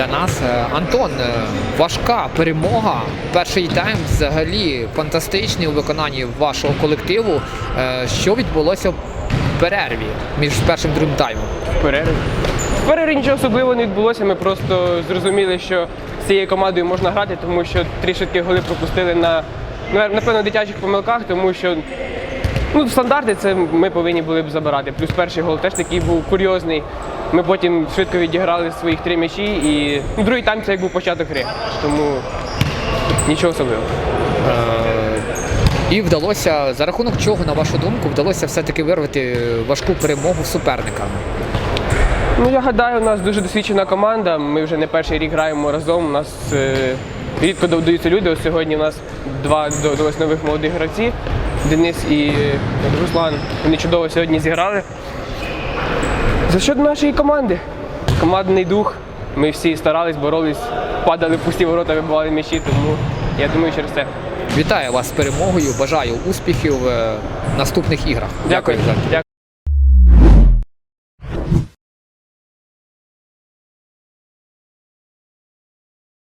для нас. Е, Антон, е, важка перемога. Перший тайм взагалі фантастичний у виконанні вашого колективу. Е, Що відбулося в перерві між першим і другим таймом? в перерві. В перерві нічого особливого не відбулося. Ми просто зрозуміли, що з цією командою можна грати, тому що три швидкі голи пропустили на на- напевно дитячих помилках, тому що ну, стандарти це ми повинні були б забирати. Плюс перший гол теж такий був курйозний. Ми потім швидко відіграли своїх три м'ячі і ну, другий тайм це як був початок гри. Тому нічого особливого. І вдалося, за рахунок чого, на вашу думку, вдалося все-таки вирвати важку перемогу суперника. Ну, я гадаю, у нас дуже досвідчена команда. Ми вже не перший рік граємо разом. У нас е, рідко додаються люди. Ось сьогодні у нас два нових молодих гравці. Денис і е, Руслан. Вони чудово сьогодні зіграли. За що нашої команди? Командний дух. Ми всі старались, боролись, падали в пусті ворота, вибивали м'ячі, тому я думаю, через це. Вітаю вас з перемогою, бажаю успіхів е, в наступних іграх. Дякую. за- Дякую.